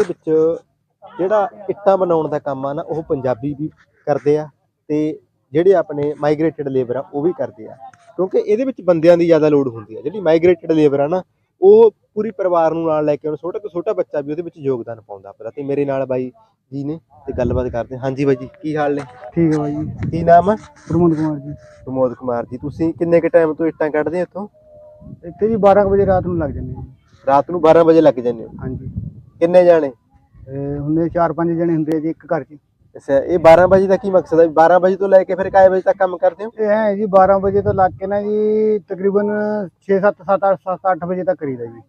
ਦੇ ਵਿੱਚ ਜਿਹੜਾ ਇੱਟਾਂ ਬਣਾਉਣ ਦਾ ਕੰਮ ਆ ਨਾ ਉਹ ਪੰਜਾਬੀ ਵੀ ਕਰਦੇ ਆ ਤੇ ਜਿਹੜੇ ਆਪਣੇ ਮਾਈਗ੍ਰੇਟਡ ਲੇਬਰ ਆ ਉਹ ਵੀ ਕਰਦੇ ਆ। ਕਿਉਂਕਿ ਇਹਦੇ ਵਿੱਚ ਬੰਦਿਆਂ ਦੀ ਜ਼ਿਆਦਾ ਲੋੜ ਹੁੰਦੀ ਆ। ਜਿਹੜੀ ਮਾਈਗ੍ਰੇਟਡ ਲੇਬਰ ਆ ਨਾ ਉਹ ਪੂਰੀ ਪਰਿਵਾਰ ਨੂੰ ਨਾਲ ਲੈ ਕੇ ਉਹਨੂੰ ਛੋਟਾ ਤੋਂ ਛੋਟਾ ਬੱਚਾ ਵੀ ਉਹਦੇ ਵਿੱਚ ਯੋਗਦਾਨ ਪਾਉਂਦਾ ਪਿਆ ਤੇ ਮੇਰੇ ਨਾਲ ਬਾਈ ਜੀ ਨੇ ਤੇ ਗੱਲਬਾਤ ਕਰਦੇ ਹਾਂ। ਹਾਂਜੀ ਬਾਈ ਜੀ ਕੀ ਹਾਲ ਨੇ? ਠੀਕ ਹੈ ਬਾਈ ਜੀ। ਕੀ ਨਾਮ ਆ? ਪ੍ਰਮੋਦ ਕੁਮਾਰ ਜੀ। ਪ੍ਰਮੋਦ ਕੁਮਾਰ ਜੀ ਤੁਸੀਂ ਕਿੰਨੇ ਕ ਟਾਈਮ ਤੋਂ ਇੱਟਾਂ ਕੱਢਦੇ ਹੋ ਇੱਥੋਂ? ਇੱਥੇ ਜੀ 12 ਕੁ ਵਜੇ ਰਾਤ ਨੂੰ ਲੱਗ ਜਾਂਦੇ ਰਾਤ ਨੂੰ 12 ਵਜੇ ਲੱਗ ਜਾਂਦੇ ਹੋ। ਹਾਂਜੀ। ਕਿੰਨੇ ਜਾਣੇ? ਤੇ ਹੁੰਦੇ 4-5 ਜਣੇ ਹੁੰਦੇ ਆ ਜੀ ਇੱਕ ਘਰ 'ਚ। ਅੱਛਾ ਇਹ 12 ਵਜੇ ਦਾ ਕੀ ਮਕਸਦ ਹੈ 12 ਵਜੇ ਤੋਂ ਲੈ ਕੇ ਫਿਰ ਕਾਏ ਵਜੇ ਤੱਕ ਕੰਮ ਕਰਦੇ ਹੋ? ਇਹ ਹੈ ਜੀ 12 ਵਜੇ ਤੋਂ ਲੱਗ ਕੇ ਨਾ ਜੀ ਤਕਰੀਬਨ 6-7 7-8 7-8 ਵਜੇ ਤੱਕ ਕਰੀਦਾ ਜੀ।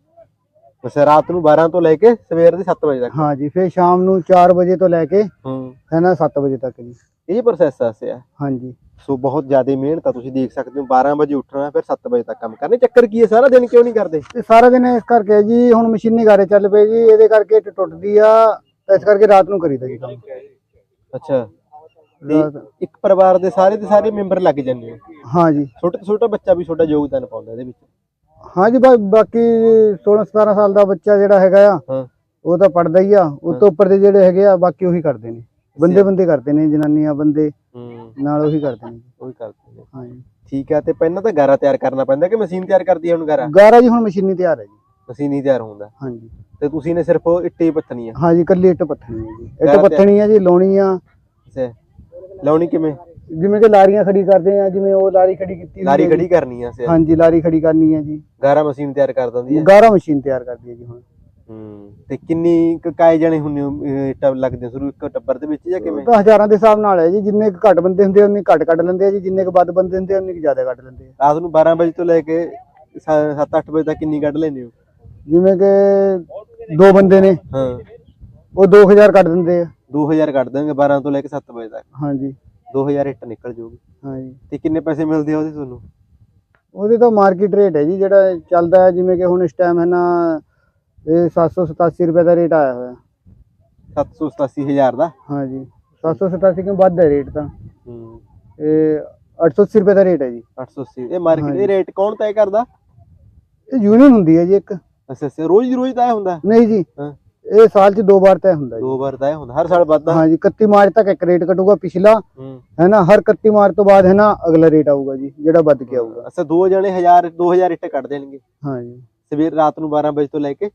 ਅੱਛਾ ਰਾਤ ਨੂੰ 12 ਤੋਂ ਲੈ ਕੇ ਸਵੇਰ ਦੇ 7 ਵਜੇ ਤੱਕ? ਹਾਂ ਜੀ ਫਿਰ ਸ਼ਾਮ ਨੂੰ 4 ਵਜੇ ਤੋਂ ਲੈ ਕੇ ਹੂੰ। ਹੈ ਨਾ 7 ਵਜੇ ਤੱਕ ਜੀ। ਇਹ ਪ੍ਰੋਸੈਸ ਆ ਸਿਆ ਹਾਂਜੀ। ਸੋ ਬਹੁਤ ਜ਼ਿਆਦਾ ਮਿਹਨਤ ਆ ਤੁਸੀਂ ਦੇਖ ਸਕਦੇ ਹੋ 12 ਵਜੇ ਉੱਠਣਾ ਫਿਰ 7 ਵਜੇ ਤੱਕ ਕੰਮ ਕਰਨਾ। ਚੱਕਰ ਕੀ ਹੈ ਸਾਰਾ ਦਿਨ ਕਿਉਂ ਨਹੀਂ ਕਰਦੇ? ਤੇ ਸਾਰਾ ਦਿਨ ਇਸ ਕਰਕੇ ਜੀ ਹੁਣ ਮਸ਼ੀਨੀ ਗਾਰੇ ਚੱਲ ਪਏ ਜੀ ਇਹਦੇ ਕਰਕੇ ਇੱਟ ਟੁੱਟਦੀ ਆ ਤਾਂ ਇਸ ਕਰਕੇ ਰਾਤ ਨੂੰ ਕਰੀਦਾ ਜੀ ਕੰਮ। ਅੱਛਾ। ਤੇ ਰਾਤ- ਇੱਕ ਪਰਿਵਾਰ ਦੇ ਸਾਰੇ ਦੇ ਸਾਰੇ ਮੈਂਬਰ ਲੱਗ ਜਾਂਦੇ ਹੋ? ਹਾਂ ਜੀ। ਛੋਟਾ ਤੋਂ ਛੋਟਾ ਬੱਚਾ ਵੀ ਛੋਟਾ ਯੋਗਦਾਨ ਪਾਉਂਦਾ ਇਹਦੇ ਵਿੱਚ? ਹਾਂ ਜੀ ਬਾ- ਬਾਕੀ 16-17 ਸਾਲ ਦਾ ਬੱਚਾ ਜਿਹੜਾ ਹੈਗਾ ਆ ਹਾਂ। ਉਹ ਤਾਂ ਪੜਦਾ ਹੀ ਆ ਉਹ ਤੋਂ ਉੱਪਰ ਦੇ ਜਿਹੜੇ ਹੈਗੇ ਆ ਬਾਕੀ ਉਹੀ ਕਰਦੇ ਨੇ। ਬੰਦੇ ਬੰਦੇ ਕਰਦੇ ਨੇ ਜਨਾਨੀਆਂ ਬੰਦੇ। ਹੂੰ। ਨਾਲ ਉਹੀ ਕਰਦੇ ਨੇ। ਉਹ ਕਰਦੇ ਨੇ। ਹਾਂਜੀ। ਠੀਕ ਆ ਤੇ ਪਹਿਲਾਂ ਤਾਂ ਗਾਰਾ ਤਿਆਰ ਕਰਨਾ ਪੈਂਦਾ ਕਿ ਮਸ਼ੀਨ ਤਿਆਰ ਕਰਦੀ ਹੈ ਹੁਣ ਗਾਰਾ? ਗਾਰਾ ਜੀ ਹੁਣ ਮਸ਼ੀਨੀ ਤਿਆਰ ਹੈ ਜੀ। ਮਸ਼ੀਨ ਹੀ ਤਿਆਰ ਹੁੰਦਾ। ਹਾਂਜੀ। ਤੇ ਤੁਸੀਂ ਨੇ ਸਿਰਫ ਉਹ ਇੱਟੇ ਹੀ ਪੱਥਣੀ ਆ ਹਾਂਜੀ ਕੱਲੀ ਇੱਟ ਪੱਥਣੀ ਹੈ ਜੀ। ਇੱਟ ਪੱਥਣੀ ਹੈ ਜੀ ਲਾਉਣੀ ਆ ਅੱਛਾ। ਲਾਉਣੀ ਕਿਵੇਂ? ਜਿਵੇਂ ਕਿ ਲਾਰੀਆਂ ਖੜੀ ਕਰਦੇ ਆ ਜਿਵੇਂ ਉਹ ਲਾਰੀ ਖੜੀ ਕੀਤੀ ਲਾਰੀ ਹੁੰਦੀ ਹੈ ਖੜੀ ਕਰਨੀ ਆ ਜੀ। ਹਾਂਜੀ ਲਾਰੀ ਖੜੀ ਕਰਨੀ ਹੈ ਜੀ। ਗਾਰਾ ਮਸ਼ੀਨ ਤਿਆਰ ਕਰ ਦਿੰਦੀ ਹੈ? ਗਾਰਾ ਮਸ਼ੀਨ ਤਿਆਰ ਕਰਦੀ ਹੈ ਜੀ ਹੁਣ। ਹੂੰ। ਤੇ ਕਿੰਨੀ ਕੁ ਕਾਏ ਜਣੇ ਹੁੰਨੇ ਹੋ ਇੱਟਾਂ ਲੱਗਦੇ ਸ਼ੁਰੂ ਇੱਕ ਟੱਬਰ ਦੇ ਵਿੱਚ ਜਾਂ ਕਿਵੇਂ? ਤਾਂ ਹਜ਼ਾਰਾਂ ਦੇ ਹਿਸਾਬ ਨਾਲ ਹੈ ਜੀ ਜਿੰਨੇ ਕੁ ਘੱਟ ਬੰਦੇ ਹੁੰਦੇ ਆ ਉਨੇ ਘੱਟ ਕੱਢ ਲੈਂਦੇ ਆ ਜੀ ਜਿੰਨੇ ਕੁ ਵੱਧ ਬੰਦੇ ਹੁੰਦੇ ਆ ਉਨੇ ਕੁ ਜ਼ਿਆਦਾ ਕੱਢ ਲੈਂਦੇ ਆ। ਰਾਤ ਨੂੰ 12 ਵਜੇ ਤੋਂ ਲੈ ਕੇ 7-8 ਵਜੇ ਤੱਕ ਕਿੰਨੀ ਕੱਢ ਲੈਂਦੇ ਹੋ? ਜਿਵੇਂ ਕਿ ਦੋ ਬੰਦੇ ਨੇ ਹਾਂ। ਉਹ 2000 ਕੱਢ ਦਿੰਦੇ ਆ। 2000 ਕੱਢ ਦੇਣਗੇ 12 ਤੋਂ ਲੈ ਕੇ 7 ਵਜੇ ਤੱਕ। ਹਾਂਜੀ। 2000 ਇੱਟ ਨਿਕਲ ਜਾਊਗੀ ਹਾਂਜੀ। ਤੇ ਕਿੰਨੇ ਪੈਸੇ ਮਿਲਦੇ ਆ ਉਹਦੇ ਤੁਹਾਨੂੰ ਉਹਦੇ ਤਾਂ ਮਾਰਕੀਟ ਰੇਟ ਹੈ ਜੀ ਜਿਹੜਾ ਚੱਲਦਾ ਹੈ ਜਿਵੇਂ ਕਿ ਹੁਣ ਇਸ ਟਾਈਮ ਹੈ ਨਾ ਇਹ 787 ਰੁਪਏ ਦਾ ਰੇਟ ਆਇਆ ਹੋਇਆ। 787000 ਦਾ? ਹਾਂਜੀ। 787 ਕਿਉਂ ਵੱਧ ਹੈ ਰੇਟ ਤਾਂ? ਹੂੰ। ਇਹ 880 ਰੁਪਏ ਦਾ ਰੇਟ ਹੈ ਜੀ। 880 ਇਹ ਮਾਰਕੀਟ ਇਹ ਰੇਟ ਕੌਣ ਤੈਅ ਕਰਦਾ? ਇਹ ਯੂਨੀਅਨ ਹੁੰਦੀ ਹੈ ਜੀ ਇੱਕ। ਅੱਛਾ ਅੱਛਾ। ਰੋਜ਼ ਦੀ ਰੋਜ਼ ਤੈਅ ਹੁੰਦਾ? ਨਹੀਂ ਜੀ। ਹਾਂ। ਇਹ ਸਾਲ 'ਚ ਦੋ ਵਾਰ ਤੈਅ ਹੁੰਦਾ ਜੀ। ਦੋ ਵਾਰ ਤੈਅ ਹੁੰਦਾ। ਹਰ ਸਾਲ ਵੱਧਦਾ? ਹਾਂਜੀ 31 ਮਾਰਚ ਤੱਕ ਇੱਕ ਰੇਟ ਕਟੂਗਾ ਪਿਛਲਾ। ਹੂੰ। ਹੈ ਨਾ ਹਰ 31 ਮਾਰਚ ਤੋਂ ਬਾਅਦ ਹੈ ਨਾ ਅਗਲਾ ਰੇਟ ਆਊਗਾ ਜੀ ਜਿਹੜਾ ਵੱਧ ਕੇ ਆਊਗਾ। ਅੱਛਾ ਦੋ ਜਣੇ 1000 2000 ਇੱਟ ਕੱਢ ਦੇਣਗੇ। ਹਾਂਜੀ। ਸਵੇਰ ਰਾਤ ਨੂੰ 12 ਵਜੇ ਤੋਂ ਲੈ ਕੇ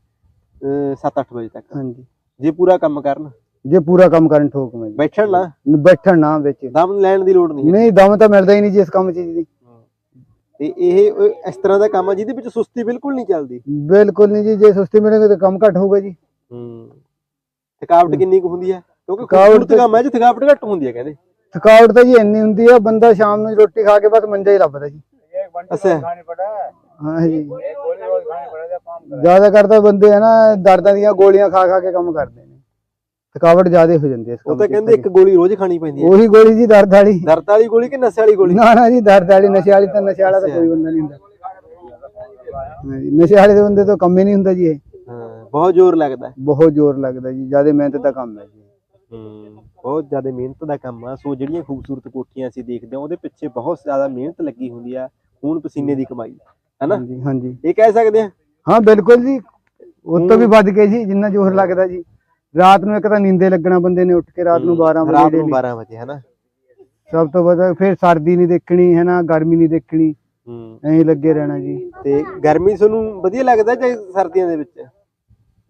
7-8 ਵਜੇ ਤੱਕ। ਹਾਂਜੀ। ਜੇ ਪੂਰਾ ਕੰਮ ਕਰਨ। ਜੇ ਪੂਰਾ ਕੰਮ ਕਰਨ ਠੋਕ ਮੈਂ ਜੀ। ਬੈਠਣ ਨਾ। ਬੈਠਣ ਨਾ ਵਿੱਚ। ਦਮ ਲੈਣ ਦੀ ਲੋੜ ਨਹੀਂ। ਹੈ। ਨਹੀਂ ਦਮ ਤਾਂ ਮਿਲਦਾ ਹੀ ਨਹੀਂ ਜੀ ਇਸ ਕੰਮ 'ਚ ਜੀ। ਤੇ ਇਹ ਇਸ ਤਰ੍ਹਾਂ ਦਾ ਕੰਮ ਆ ਜਿਹਦੇ ਵਿੱਚ ਸੁਸਤੀ ਬਿਲਕੁਲ ਨਹੀਂ ਚੱਲਦੀ। ਬਿਲਕੁਲ ਨਹੀਂ ਜੀ ਜੇ ਸੁਸਤੀ ਮਿਲੇਗੀ ਤਾਂ ਕੰਮ ਘੱਟ ਹੋਊਗਾ ਜੀ। ਹੂੰ। ਥਕਾਵਟ ਕਿੰਨੀ ਕੁ ਹੁੰਦੀ ਹੈ ਕਿਉਂਕਿ ਥਕਾਵਟ ਖੂਬਸੂਰਤ ਤਾਂ- ਕੰਮ ਹੈ ਜੇ ਥਕਾਵਟ ਘੱਟ ਹੁੰਦੀ ਹੈ ਕਹਿੰਦੇ। ਥਕਾਵਟ ਤਾਂ ਜੀ ਇੰਨੀ ਹੁੰਦੀ ਆ ਬੰਦਾ ਸ਼ਾਮ ਨੂੰ ਰੋਟੀ ਖਾ ਕੇ ਬਸ ਮੰਜਾ ਹੀ ਲੱਭਦਾ ਜੀ। ਅੱਛਾ। ਹਾਂ ਜੀ ਜ਼ਿਆਦਾ ਕਰਦਾ ਬੰਦੇ ਹੈ ਨਾ ਦਰਦਾਂ ਦੀਆਂ ਗੋਲੀਆਂ ਖਾ ਖਾ ਕੇ ਕੰਮ ਕਰਦੇ ਨੇ। ਥਕਾਵਟ ਜ਼ਿਆਦਾ ਹੋ ਜਾਂਦੀ ਹੈ ਇਸ ਉਹ ਤਾਂ। ਕਹਿੰਦੇ ਇੱਕ ਗੋਲੀ ਰੋਜ਼ ਖਾਣੀ ਪੈਂਦੀ ਹੈ। ਉਹੀ ਗੋਲੀ ਜੀ ਦਰਦ ਵਾਲੀ। ਦਰਦ ਵਾਲੀ ਗੋਲੀ ਕਿ ਨਸ਼ੇ ਵਾਲੀ ਗੋਲੀ? ਨਾ ਨਾ ਜੀ ਦਰਦ ਵਾਲੀ ਨਸ਼ੇ ਵਾਲੀ ਤਾਂ ਨਸ਼ੇ ਵਾਲਾ ਤਾਂ ਕੋਈ ਬੰਦਾ ਨਹੀਂ ਹੁੰਦਾ। ਹਾਂ ਜੀ ਨਸ਼ੇ ਵਾਲੇ ਦੇ ਬੰਦੇ ਤੋਂ ਕੰਮ ਹੀ ਨਹੀਂ ਹੁੰਦਾ ਜੀ ਇਹ। ਹਾਂ ਬਹੁਤ ਜ਼ੋਰ ਲੱਗਦਾ। ਬਹੁਤ ਜ਼ੋਰ ਲੱਗਦਾ ਜੀ ਜ਼ਿਆਦਾ ਮਿਹਨਤ ਦਾ ਕੰਮ ਹੈ ਜੀ। ਹੂੰ ਬਹੁਤ ਜ਼ਿਆਦਾ ਮਿਹਨਤ ਦਾ ਕੰਮ ਆ। ਸੋ ਜਿਹੜੀਆਂ ਖੂਬਸੂਰਤ ਕੋਠੀਆਂ ਅਸੀਂ ਦੇਖਦੇ ਹਾਂ ਉਹਦੇ ਪਿੱਛੇ ਬਹੁਤ ਜ਼ਿਆਦਾ ਮਿਹਨਤ ਲੱਗੀ ਹੁੰਦੀ ਆ ਖੂਨ ਪਸੀਨੇ ਦੀ ਕਮਾਈ। ਹੈਨਾ? ਹਾਂਜੀ ਹਾਂਜੀ। ਇਹ ਕਹਿ ਸਕਦੇ ਆ? ਹਾਂ ਬਿਲਕੁਲ ਜੀ। ਉਹ ਤੋਂ ਵੀ ਵੱਧ ਕੇ ਜੀ ਜਿੰਨਾ ਜ਼ੋਰ ਲੱਗਦਾ ਜੀ। ਰਾਤ ਨੂੰ ਇੱਕ ਤਾਂ ਨੀਂਦੇ ਲੱਗਣਾ ਬੰਦੇ ਨੇ ਉੱਠ ਕੇ ਰਾਤ ਨੂੰ 12 ਰਾਤ ਵਜੇ ਨੂੰ daily। 12 ਵਜੇ ਹੈਨਾ? ਸਭ ਤੋਂ ਵੱਧ ਫਿਰ ਸਰਦੀ ਨਹੀਂ ਦੇਖਣੀ ਹੈ ਨਾ ਗਰਮੀ ਨਹੀਂ ਦੇਖਣੀ। ਹੂੰ। ਐਂ ਲੱਗੇ ਰਹਿਣਾ ਜੀ। ਤੇ ਗਰਮੀ ਤੁਹਾਨੂੰ ਵਧੀਆ ਲੱਗਦਾ ਜਾਂ ਸਰਦੀਆਂ ਦੇ ਵਿੱਚ?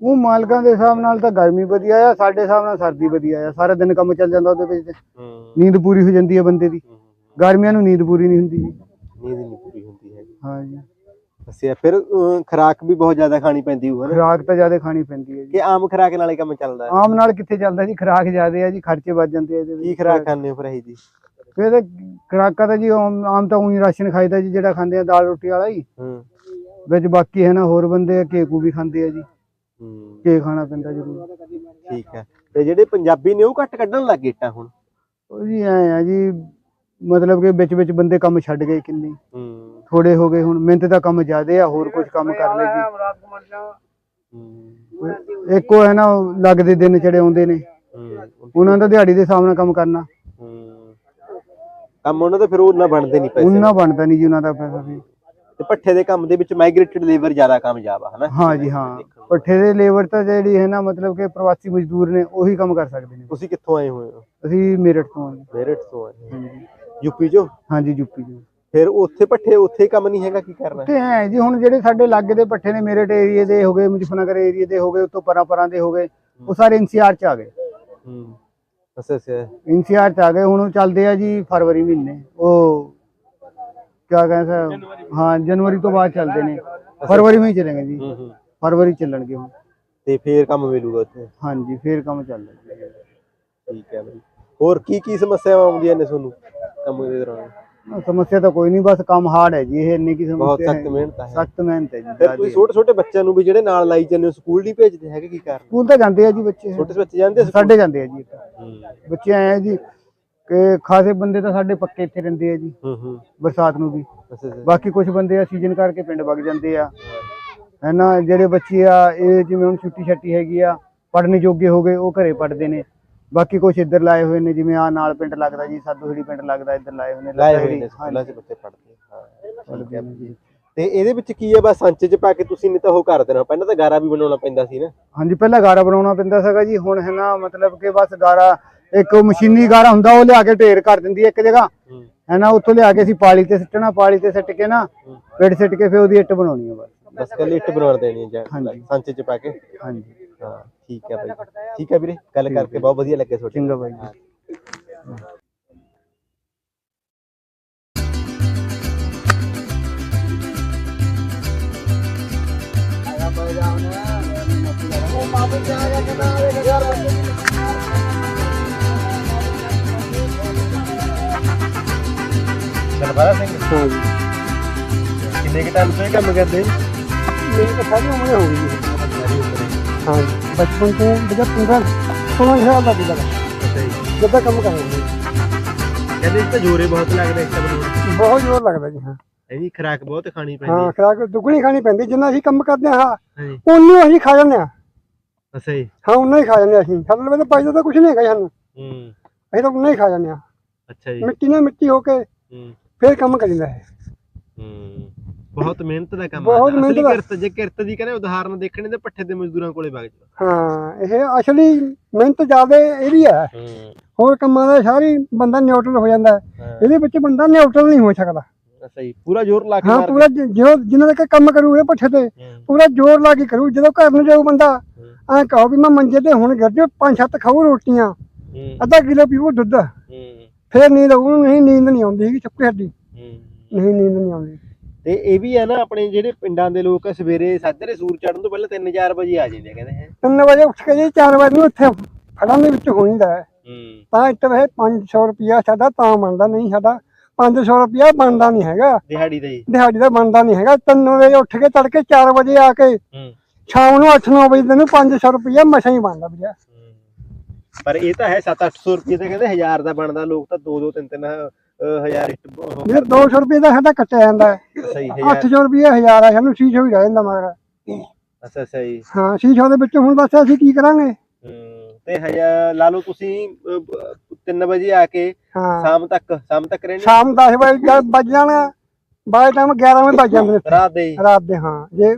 ਉਹ ਮਾਲਕਾਂ ਦੇ ਹਿਸਾਬ ਨਾਲ ਤਾਂ ਗਰਮੀ ਵਧੀਆ ਆ ਸਾਡੇ ਹਿਸਾਬ ਨਾਲ ਸਰਦੀ ਵਧੀਆ ਆ। ਸਾਰਾ ਦਿਨ ਕੰਮ ਚੱਲ ਜਾਂਦਾ ਉਹਦੇ ਵਿੱਚ ਹੂੰ। ਨੀਂਦ ਪੂਰੀ ਹੋ ਜਾਂਦੀ ਹੈ ਬੰਦੇ ਦੀ। ਗਰਮੀਆਂ ਨੂੰ ਨੀਂਦ ਪੂਰੀ ਨਹੀਂ ਹੁੰਦੀ ਜੀ। ਨੀਂਦ ਨਹੀਂ ਪੂਰੀ ਹੁੰਦੀ ਹੈਗੀ। ਹਾਂ ਜੀ। ਅੱਛਾ ਫਿਰ ਖੁਰਾਕ ਵੀ ਬਹੁਤ ਜ਼ਿਆਦਾ ਖਾਣੀ ਪੈਂਦੀ ਹੋਊ ਨਾ? ਖੁਰਾਕ ਤਾਂ ਜ਼ਿਆਦਾ ਖਾਣੀ ਪੈਂਦੀ ਹੈ ਜੀ। ਕਿ ਆਮ ਖੁਰਾਕ ਨਾਲ ਹੀ ਕੰਮ ਚੱਲਦਾ ਹੈ? ਆਮ ਨਾਲ ਕਿੱਥੇ ਚੱਲਦਾ ਜੀ? ਖੁਰਾਕ ਜ਼ਿਆਦਾ ਆ ਜੀ ਖਰਚੇ ਵੱਧ ਜਾਂਦੇ ਆ ਇਹਦੇ ਕੀ ਵਿੱਚ ਖੁਰਾਕ ਖਾਂਦੇ ਹੋ ਫਿਰ ਇਹ ਜੀ? ਫਿਰ ਖੁਰਾਕਾਂ ਤਾਂ ਜੀ ਆਮ ਆਮ ਤਾਂ ਉਹੀ ਰਾਸ਼ਨ ਖਾਈਦਾ ਜੀ ਜਿਹੜਾ ਖਾਂਦੇ ਆ ਦਾਲ ਰੋਟੀ ਵਾਲਾ ਹੀ ਹੂੰ। ਵਿੱਚ ਬਾਕੀ ਹੈ ਨਾ ਹੋਰ ਬੰਦੇ ਆ ਕੇਕੂ ਵੀ ਖਾਂਦੇ ਆ ਜੀ। ਹੂੰ। ਕੇ ਖਾਣਾ ਪੈਂਦਾ ਜ਼ਰੂਰ। ਠੀਕ ਹੈ। ਤੇ ਜਿਹੜੇ ਪੰਜਾਬੀ ਨੇ ਉਹ ਘੱਟ ਕੱਢਣ ਲੱਗ ਗਏ ਇੱਟਾਂ ਹੁਣ? ਉਹ ਜੀ ਐ ਆ ਜੀ ਮਤਲਬ ਕਿ ਵਿੱਚ ਵਿੱਚ ਬੰਦੇ ਕੰਮ ਛੱਡ ਗਏ ਕਿੰਨੇ? ਹੂੰ। ਥੋੜੇ ਹੋ ਗਏ ਹੁਣ ਮਿਹਨਤ ਦਾ ਕੰਮ ਜ਼ਿਆਦੇ ਆ ਹੋਰ ਕੁਝ ਕੰਮ ਕਰ ਲੈ ਜੀ ਹੂੰ। ਇੱਕੋ ਹੈ ਨਾ ਲੱਗਦੇ ਦਿਨ ਚੜੇ ਆਉਂਦੇ ਨੇ। ਹੂੰ। ਉਹਨਾਂ ਦਾ ਦਿਹਾੜੀ ਦੇ ਹਿਸਾਬ ਨਾਲ ਕੰਮ ਕਰਨਾ। ਹੂੰ। ਕੰਮ ਉਹਨਾਂ ਦਾ ਫਿਰ ਉਹ ਨਾ ਬਣਦੇ ਨਹੀਂ ਪੈਸੇ। ਉਹਨਾਂ ਬਣਦਾ ਨਹੀਂ ਜੀ ਉਹਨਾਂ ਦਾ ਪੈਸਾ ਵੀ। ਤੇ ਪੱਠੇ ਦੇ ਕੰਮ ਦੇ ਵਿੱਚ ਮਾਈਗ੍ਰੇਟਡ ਲੇਬਰ ਜ਼ਿਆਦਾ ਕਾਮਯਾਬ ਆ ਹਨਾ? ਹਾਂ ਜੀ ਹਾਂ। ਪੱਠੇ ਦੇ ਲੇਬਰ ਤਾਂ ਜਿਹੜੀ ਹੈ ਨਾ ਮਤਲਬ ਕਿ ਪ੍ਰਵਾਸੀ ਮਜ਼ਦੂਰ ਨੇ ਉਹੀ ਕੰਮ ਕਰ ਸਕਦੇ ਨੇ। ਤੁਸੀਂ ਕਿੱਥੋਂ ਆਏ ਹੋਏ ਹੋ? ਅਸੀਂ ਮੇਰਠ ਤੋਂ ਹਾਂ। ਜੀ। ਮੇਰਠ ਤੋਂ ਆਏ ਹਾਂਜੀ। ਯੂਪੀ ਚੋਂ? ਹਾਂਜੀ ਯੂਪੀ ਤੋਂ ਫਿਰ ਉੱਥੇ ਪੱਠੇ ਉੱਥੇ ਹੀ ਕੰਮ ਨਹੀਂ ਹੈਗਾ ਕੀ ਕਰਨਾ? ਤੇ ਹੈ ਜੀ ਹੁਣ ਜਿਹੜੇ ਸਾਡੇ ਲਾਗੇ ਦੇ ਪੱਠੇ ਨੇ ਮੇਰਠ ਏਰੀਏ ਦੇ ਹੋ ਗਏ ਮੁਜ਼ਫਰਨਗਰ ਏਰੀਏ ਦੇ ਹੋ ਗਏ ਉਤੋਂ ਪਰਾਂ ਪਰਾਂ ਦੇ ਹੋ ਗਏ ਉਹ ਸਾਰੇ ਐਨਸੀਆਰ ਚ ਆ ਗਏ। ਹੂੰ। ਅੱਛਾ ਅੱਛਾ। ਐਨਸੀਆਰ ਚ ਆ ਗਏ ਹੁਣ ਉਹ ਚੱਲਦੇ ਆ ਜੀ ਫਰਵਰੀ ਮਹੀਨੇ। ਉਹ ਕਿਆ ਕਹਿੰਦੇ ਸਰ ਹਾਂ ਜਨਵਰੀ ਤੋਂ ਬਾਅਦ ਚੱਲਦੇ ਨੇ। ਫਰਵਰੀ ਵਿੱਚ ਚੱਲਣਗੇ ਜੀ। ਹੂੰ ਹੂੰ। ਫਰਵਰੀ 'ਚ ਚੱਲਣਗੇ ਹੁਣ। ਤੇ ਫੇਰ ਕੰਮ ਮਿਲੂਗਾ ਉੱਥੇ? ਹਾਂਜੀ ਫੇਰ ਕੰਮ ਚੱਲਦਾ ਠੀਕ ਹੈ ਬਈ। ਹੋਰ ਕੀ ਕੀ ਸਮੱਸਿਆਵਾਂ ਆਉਂਦੀਆਂ ਨੇ ਤੁਹਾਨੂੰ? ਕੰਮ ਦੇ ਦੌਰਾਨ ਸਮੱਸਿਆ ਤਾਂ ਕੋਈ ਨਹੀਂ ਬਸ ਕੰਮ ਹਾਰਡ ਹੈ ਜੀ ਇਹ ਇੰਨੀ ਕੀ ਬਹੁਤ ਸਮੱਸਿਆ ਸਖਤ ਮਿਹਨਤ ਹੈ। ਸਖਤ ਮਿਹਨਤ ਹੈ ਜੀ ਫਿਰ ਤੁਸੀਂ ਛੋਟੇ ਛੋਟੇ ਬੱਚਿਆਂ ਨੂੰ ਵੀ ਜਿਹੜੇ ਨਾਲ ਲਾਈ ਜਾਂਦੇ ਹੋ ਸਕੂਲ ਨਹੀਂ ਭੇਜਦੇ ਹੈਗੇ ਕੀ ਕਾਰਨ? ਸਕੂਲ ਤਾਂ ਜਾਂਦੇ ਆ ਜੀ ਬੱਚੇ। ਛੋਟੇ ਬੱਚੇ ਜਾਂਦੇ ਸਾਡੇ ਜਾਂਦੇ ਆ ਜੀ ਬੱਚੇ ਆਏ ਆ ਜੀ ਕਿ ਖਾਸੇ ਬੰਦੇ ਤਾਂ ਸਾਡੇ ਪੱਕੇ ਇੱਥੇ ਰਹਿੰਦੇ ਆ ਜੀ। ਹੂੰ ਹੂੰ। ਬਰਸਾਤ ਨੂੰ ਵੀ। ਬਾਕੀ ਕੁਝ ਬੰਦੇ ਆ ਸੀਜ਼ਨ ਕਰਕੇ ਪਿੰਡ ਵਗ ਜਾਂਦੇ ਆ। ਹੈਨਾ ਜਿਹੜੇ ਬੱਚੇ ਆ ਇਹ ਜਿਵੇਂ ਹੁਣ ਛੁੱਟੀ ਛੱਟੀ ਹੈਗੀ ਆ ਪੜ੍ਹਨੇ ਜੋਗੇ ਹੋ ਗਏ ਉਹ ਘਰੇ ਪੜ੍ਹਦੇ ਨੇ। ਬਾਕੀ ਕੁਝ ਇੱਧਰ ਲਾਏ ਹੋਏ ਨੇ ਜਿਵੇਂ ਆ ਨਾਲ ਪਿੰਡ ਲੱਗਦਾ ਜੀ ਸਾਧੂਹੜੀ ਪਿੰਡ ਲੱਗਦਾ ਇੱਧਰ ਲਾਏ ਹੋਏ ਨੇ ਲਾਏ ਹੋਏ ਨੇ ਸਕੂਲਾਂ 'ਚ ਬੱਚੇ ਪੜ੍ਹਦੇ ਹਾਂ। ਤੇ ਇਹਦੇ ਵਿੱਚ ਕੀ ਹੈ ਬਸ ਸੰਚ 'ਚ ਪਾ ਕੇ ਤੁਸੀਂ ਨਹੀਂ ਤਾਂ ਉਹ ਕਰ ਦੇਣਾ ਪਹਿਲਾਂ ਤਾਂ ਗਾਰਾ ਵੀ ਬਣਾਉਣਾ ਪੈਂਦਾ ਸੀ ਨਾ। ਹਾਂਜੀ ਪਹਿਲਾਂ ਗਾਰਾ ਬਣਾਉਣਾ ਪੈਂਦਾ ਸੀਗਾ ਜੀ ਹੁਣ ਹੈ ਨਾ ਮਤਲਬ ਕਿ ਬਸ ਗਾਰਾ ਇੱਕ ਮਸ਼ੀਨੀ ਗਾਰਾ ਹੁੰਦਾ ਉਹ ਲਿਆ ਕੇ ਢੇਰ ਕਰ ਦਿੰਦੀ ਹੈ ਇੱਕ ਜਗ੍ਹਾ। ਹੂੰ। ਨਾ ਉੱਥੋਂ ਲਿਆ ਕੇ ਅਸੀਂ ਪਾਲੀ ਤੇ ਸਿੱਟਣਾ ਪਾਲੀ ਤੇ ਸਿੱਟ ਕੇ ਨਾ ਪੇੜ ਸਿੱਟ ਕੇ ਫਿਰ ਉਹਦੀ ਇੱਟ ਬਣਾਉਣੀ ਹੈ ਬਸ। ਬਸ ਕੱਲ ਇੱਟ ਬਣਾਉਣ ਦੇਣੀ ਹੈ। ਸੰਚ 'ਚ ਪਾ ਕੇ। ਹਾਂਜੀ। ਹਾਂ। ਠੀਕ ਹੈ ਬਾਈ ਠੀਕ ਹੈ ਵੀਰੇ ਗੱਲ ਕਰਕੇ ਬਹੁਤ ਵਧੀਆ ਲੱਗਿਆ ਤੁਹਾਡੇ ਚੰਗਾ ਹਾਂ। ਦਰਬਾਰਾ ਸਿੰਘ? ਹਾਂ ਜੀ। ਕਿੰਨੇ ਕੁ ਟਾਈਮ ਤੋਂ ਇਹ ਕੰਮ ਕਰਦੇ? ਇਹ ਤਾਂ ਸਾਰੀ ਉਮਰ ਹੋ ਗਈ ਹਾਂ ਬਚਪਨ ਤੋਂ ਜਦ ਪੂਰਾ 16 ਸਾਲ ਦਾ ਸੀਗਾ। ਜਦੋਂ ਕੰਮ ਕਰਾਂਗੇ ਕਹਿੰਦੇ ਇਸ ਤਾਂ ਜੋਰੇ ਬਹੁਤ ਲੱਗਦਾ ਇਸ ਤਰ੍ਹਾਂ ਬਹੁਤ ਜ਼ੋਰ ਲੱਗਦਾ ਜੀ ਹਾਂ। ਇਹਦੀ ਖਰਾਕ ਬਹੁਤ ਖਾਣੀ ਪੈਂਦੀ। ਹਾਂ ਖਰਾਕ ਦੁੱਗਣੀ ਖਾਣੀ ਪੈਂਦੀ। ਜਿੰਨਾ ਅਸੀਂ ਕੰਮ ਕਰਦੇ ਹਾਂ ਹਾਂਜੀ ਅਸੀਂ ਖਾ ਜਾਂਦੇ ਹਾਂ। ਅੱਛਾ ਜੀ। ਹਾਂ ਉਹਨਾਂ ਹੀ ਖਾ ਜਾਂਦੇ ਹਾਂ ਅਸੀਂ। ਸਾਡੇ ਲਈ ਤਾਂ ਪਾਈਦਾ ਤਾਂ ਕੁਝ ਨਹੀਂ ਹੈਗਾ ਜੀ ਸਾਨੂੰ। ਹੂੰ। ਅਸੀਂ ਤਾਂ ਉਹਨਾਂ ਹੀ ਖਾ ਜਾਂਦੇ ਹਾਂ। ਅੱਛਾ ਜੀ। ਮਿੱਟੀ ਨਾਲ ਮਿੱਟੀ ਹੋ ਕੇ ਹੂੰ। ਫੇਰ ਕੰਮ ਕਰੀਦਾ ਹੈ ਹੂੰ। ਬਹੁਤ ਮਿਹਨਤ ਦਾ ਕੰਮ ਬਹੁਤ ਮਿਹਨਤ ਦਾ- ਕਿਰਤ ਜੇ ਕਿਰਤ ਦੀ ਕਹਿੰਦੇ ਉਦਾਹਰਨ ਦੇਖਣੇ ਤੇ ਪੱਠੇ ਦੇ ਮਜ਼ਦੂਰਾਂ ਕੋਲੇ ਵਗ ਜਾ ਹਾਂ ਇਹ ਅਸਲੀ ਮਿਹਨਤ ਜ਼ਿਆਦਾ ਇਹਦੀ ਹੈ। ਹੂੰ। ਹੋਰ ਕੰਮਾਂ ਦਾ ਸਾਰੀ ਬੰਦਾ ਨਿਊਟਰਲ ਹੋ ਜਾਂਦਾ ਹੈ। ਹਾਂ। ਇਹਦੇ ਵਿੱਚ ਬੰਦਾ ਨਿਊਟਰਲ ਨਹੀਂ ਹੋ ਸਕਦਾ। ਜੀ ਪੂਰਾ ਜ਼ੋਰ ਲਾ ਕੇ ਹਾਂ। ਪੂਰਾ ਜ- ਜਿੰਨਾ ਤੱਕ ਕੰਮ ਕਰੂ ਇਹ ਪੱਠੇ ਤੇ ਹੂੰ, ਪੂਰਾ ਜ਼ੋਰ ਲਾ ਕੇ ਕਰੂ। ਜਦੋਂ ਘਰ ਨੂੰ ਜਾਊ ਬੰਦਾ ਹੂੰ, ਐਂ ਕਹੋ ਵੀ ਮੈਂ ਮੰਜੇ ਤੇ ਹੁਣ ਗਿਰ ਜਾ ਪੰਜ ਸੱਤ ਖਾਊ ਰੋਟੀਆਂ ਹੂੰ, ਅੱਧਾ ਕਿਲੋ ਪੀਊ ਦੁੱਧ। ਹੂੰ, ਫੇਰ ਨੀਂਦ ਆਊ ਨਹੀਂ ਨੀਂਦ ਨਹੀਂ ਆਉਂਦੀ ਹੈਗੀ ਚੁੱਪ ਹੱਡੀ। ਹੂੰ। ਨਹੀਂ ਨੀਂਦ ਨਹੀਂ ਆਉਂਦੀ। ਤੇ ਇਹ ਵੀ ਹੈ ਨਾ ਆਪਣੇ ਜਿਹੜੇ ਪਿੰਡਾਂ ਦੇ ਲੋਕ ਸਵੇਰੇ ਸਾਜਰੇ ਸੂਰ ਚੜਨ ਤੋਂ ਪਹਿਲਾਂ 3-4 ਵਜੇ ਆ ਜਾਂਦੇ ਕਹਿੰਦੇ ਹੈ। 3 ਵਜੇ ਉੱਠ ਕੇ ਜੀ 4 ਵਜੇ ਨੂੰ ਇੱਥੇ ਫੜਾਂ ਦੇ ਵਿੱਚ ਹੋਈਦਾ ਹੈ। ਤਾਂ ਇੱਥੇ ਵੈਸੇ 500 ਰੁਪਿਆ ਸਾਡਾ ਤਾਂ ਬਣਦਾ ਨਹੀਂ ਸਾਡਾ। 500 ਰੁਪਿਆ ਬਣਦਾ ਨਹੀਂ ਹੈਗਾ। ਦਿਹਾੜੀ ਦਾ ਜੀ। ਦਿਹਾੜੀ ਦਾ ਬਣਦਾ ਨਹੀਂ ਹੈਗਾ। 3 ਵਜੇ ਉੱਠ ਕੇ ਤੜਕੇ 4 ਵਜੇ ਆ ਕੇ ਸ਼ਾਮ ਨੂੰ 8-9 ਵਜੇ ਤੈਨੂੰ 500 ਰੁਪਿਆ ਮਸਾਂ ਹੀ ਬਣਦਾ ਵੀਰੇ। ਪਰ ਇਹ ਤਾਂ ਹੈ 7-800 ਰੁਪਏ ਤੇ ਕਹਿੰਦੇ 1000 ਦਾ ਬਣਦਾ ਲੋਕ ਤਾਂ 2-2 3-3 ਹਜ਼ਾਰ ਇੱਟ ਉਹ ਵੀਰੇ ਕਰਦੇ। 200 ਰੁਪਏ ਦਾ ਸਾਡਾ ਕੱਟਿਆ ਜਾਂਦਾ ਹੈ। ਸਹੀ 1000 800 ਰੁਪਏ ਹਜ਼ਾਰ ਆ ਸਾਨੂੰ 600 ਹੀ ਰਹਿ ਜਾਂਦਾ ਮਗਰ। ਅੱਛਾ ਜੀ। ਹਾਂ 600 ਦੇ ਵਿੱਚ ਹੁਣ ਦੱਸ ਅਸੀਂ ਕੀ ਕਰਾਂਗੇ? ਤੇ ਹਜ਼ਾਰ ਲਾ ਲਓ ਤੁਸੀਂ 3 ਵਜੇ ਆ ਕੇ ਸ਼ਾਮ ਤੱਕ ਸ਼ਾਮ ਤੱਕ ਰਹਿੰਦੇ ਸ਼ਾਮ 10 ਵਜੇ ਵੱਜ ਜਾਣਾ। ਬਾਅਦ ਟਾਈਮ 11 ਵਜੇ ਵੱਜ ਜਾਂਦੇ ਰਾਤ ਦੇ ਹੀ? ਰਾਤ ਦੇ ਹਾਂ। ਜੇ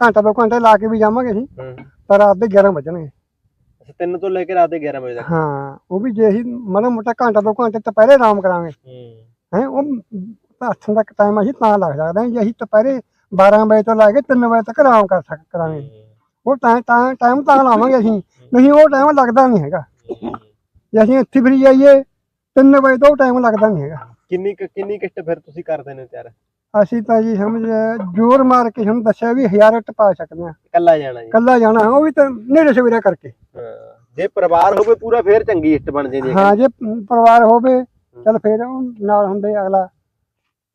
ਘੰਟਾ ਦੋ ਘੰਟੇ ਲਾ ਕੇ ਵੀ ਜਾਵਾਂਗੇ ਅਸੀਂ ਤਾਂ ਰਾਤ ਦੇ 11 ਵੱਜਣਗੇ। ਅੱਛਾ 3 ਤੋਂ ਲੈ ਕੇ ਰਾਤ ਦੇ 11 ਵਜੇ ਤੱਕ? ਹਾਂ ਉਹ ਵੀ ਜੇ ਅਸੀਂ ਮਾੜਾ ਮੋਟਾ ਘੰਟਾ ਦੋ ਘੰਟੇ ਦੁਪਹਿਰੇ ਆਰਾਮ ਕਰਾਂਗੇ। ਹੂੰ। ਹੈ ਉਹ ਤਾਂ ਅੱਠਾਂ ਤੱਕ ਟਾਈਮ ਅਸੀਂ ਤਾਂ ਲੱਗ ਸਕਦੇ ਹਾਂ ਜੇ ਅਸੀਂ ਦੁਪਹਿਰੇ 12 ਵਜੇ ਤੋਂ ਲੈ ਕੇ 3 ਵਜੇ ਤੱਕ ਆਰਾਮ ਕਰ ਸਕ ਕਰਾਂਗੇ। ਉਹ ਤਾਂ ਤਾਂ ਟਾਈਮ ਤਾਂ ਲਾਵਾਂਗੇ ਅਸੀਂ। ਨਹੀਂ ਉਹ ਟਾਈਮ ਲੱਗਦਾ ਨਹੀਂ ਹੈਗਾ। ਜੇ ਅਸੀਂ ਇੱਥੇ ਫਿਰ ਜਾਈਏ 3 ਵਜੇ ਤੋਂ ਟਾਈਮ ਲੱਗਦਾ ਨਹੀਂ ਹੈਗਾ। ਕਿੰਨੀ ਕਿੰਨੀ ਕਿਸ਼ਤ ਫਿਰ ਤੁਸੀਂ ਕਰਦੇ ਨੇ ਤਿਆਰ? ਅਸੀਂ ਤਾਂ ਜੀ ਸਮਝ ਜ਼ੋਰ ਮਾਰ ਕੇ ਤੁਹਾਨੂੰ ਦੱਸਿਆ ਵੀ 1000 ਇੱਟ ਪਾ ਸਕਦੇ ਹਾਂ। ਇਕੱਲਾ ਜਾਣਾ ਜੀ। ਕੱਲਾ ਜਾਣਾ ਉਹ ਵੀ ਤਾਂ ਨੇੜੇ ਸਵੇਰਾ ਕਰਕੇ। ਹਾਂ। ਜੇ ਪਰਿਵਾਰ ਹੋਵੇ ਪੂਰਾ ਫੇਰ ਚੰਗੀ ਇੱਟ ਬਣ ਜਾਂਦੀ ਹੈ। ਹਾਂ ਜੇ ਪਰਿਵਾਰ ਹੋਵੇ ਚਲ ਫਿਰ ਉਹ ਨਾਲ ਹੁੰਦੇ ਅਗਲਾ।